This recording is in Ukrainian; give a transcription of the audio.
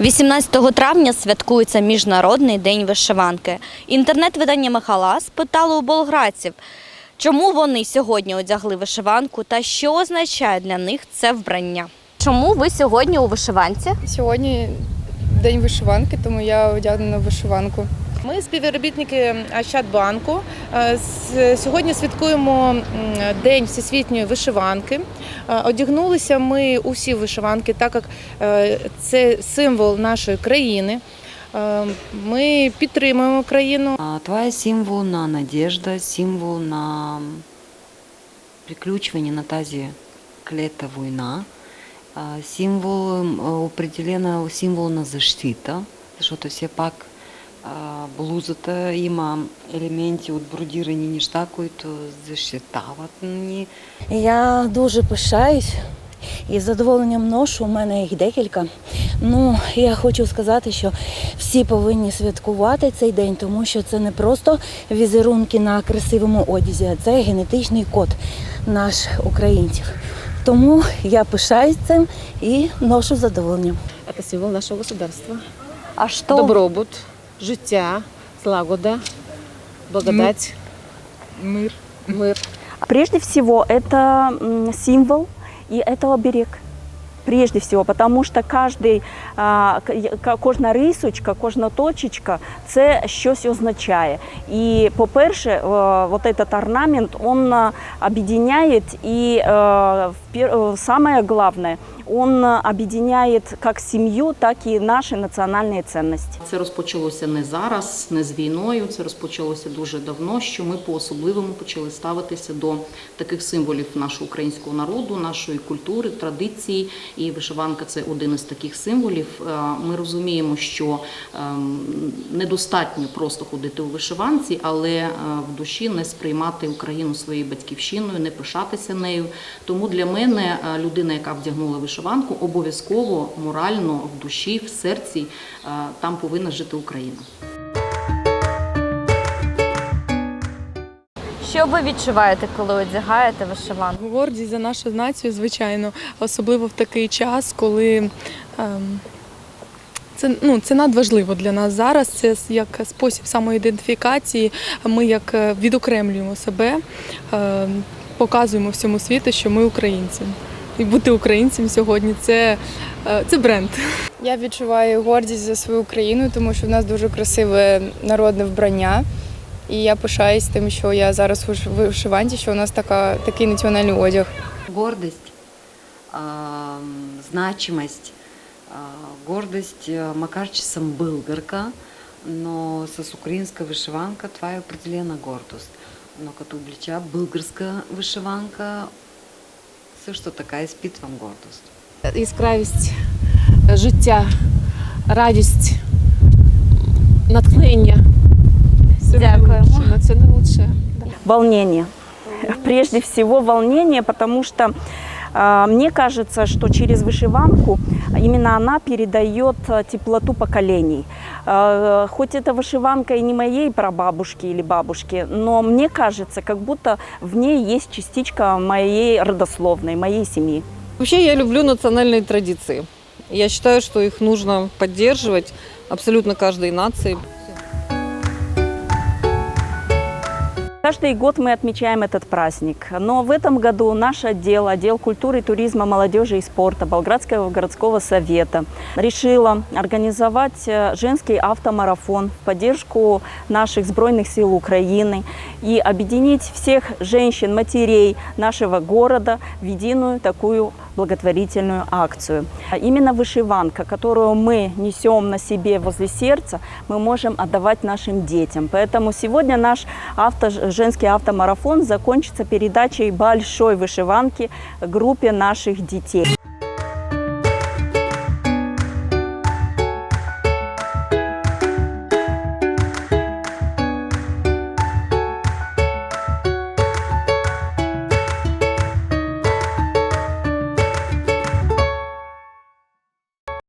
18 травня святкується Міжнародний день вишиванки. Інтернет-видання Михала спитало у болградців, чому вони сьогодні одягли вишиванку та що означає для них це вбрання. Чому ви сьогодні у вишиванці? Сьогодні день вишиванки, тому я одягнена в вишиванку. Ми співробітники Ощадбанку. Е, Сьогодні святкуємо День всесвітньої вишиванки. Е, Одягнулися ми усі вишиванки, так як е, це символ нашої країни. Ми підтримуємо країну. Твоя символ на надежда, символ на приключування на тазі клета війна, символ определено символ на защита, защото все пак блузата има елементи от бродирані ніжта, които защитават ни. Я дуже пишаюсь і з задоволенням ношу. У мене їх декілька. Ну, я хочу сказати, що всі повинні святкувати цей день, тому що це не просто візерунки на красивому одязі, а це генетичний код наш українців. Тому я пишаюсь цим і ношу задоволенням. Это символ нашего государства. А що Добробут, життя, злагода, благодать, Мир. мир. Прежде всего, это символ и это оберег Прежде всего, потому що каждый, а, к- я- ка- кожна рисочка, кожна точечка це щось означає. І, по-перше, е, вот этот орнамент, он а, объединяет и э, в пер- э, самое главное, он а, объединяет как семью, так и наши национальные ценности. Це розпочалося не зараз, не з війною. Це розпочалося дуже давно. Що ми по-особливому почали ставитися до таких символів нашого українського народу, нашої культури, традиції. і вишиванка це один із таких символів. Е, Ми розуміємо, що ем, недостатньо просто ходити у вишиванці, але е, в душі не сприймати Україну своєю батьківщиною, не пишатися нею. Тому для мене е, людина, яка вдягнула вишиванку, обов'язково морально в душі, в серці там повинна жити Україна. Що ви відчуваєте, коли одягаєте вишиванку? Гордість за нашу націю, звичайно, особливо в такий час, коли ем, це, ну, це надважливо для нас зараз. Це як спосіб самоідентифікації. Ми як е, відокремлюємо себе, ем, показуємо всьому світу, що ми українці. І бути українцем сьогодні це, е, це бренд. Я відчуваю гордість за свою країну, тому що в нас дуже красиве народне вбрання. І я пишаюсь тим, що я зараз у виш- вишиванці, що у нас така, такий національний одяг. Гордость, а, м, значимость, а, гордость а, Макарчисом Былгарка, но с українська вишиванка твоя определена гордость. Но като облича българска вишиванка, също така изпитвам гордость. Яскравість е, життя, радість, натхнення. Це Дякуємо. найголовніше, Це найголовніше. Да. волнение. Прежде всего волнение, потому что э, мне кажется, что через вышиванку именно она передает э, теплоту поколений. Э, Хоть эта вышиванка и не моей прабабушки или бабушки, но мне кажется, как будто в ней есть частичка моей родословной, моей семьи. Вообще я люблю национальные традиции. Я считаю, что их нужно поддерживать абсолютно каждой нации. Каждый год мы отмечаем этот праздник, но в этом году наш отдел, отдел культуры, туризма, молодежи и спорта Болградского городского совета решила организовать э, женский автомарафон в поддержку наших сбройных сил Украины и объединить всех женщин, матерей нашего города в единую такую благотворительную акцию. А Именно вышиванка, которую мы несем на себе возле сердца, мы можем отдавать нашим детям. Поэтому сегодня наш авто, женский автомарафон закончится передачей большой вышиванки группе наших детей.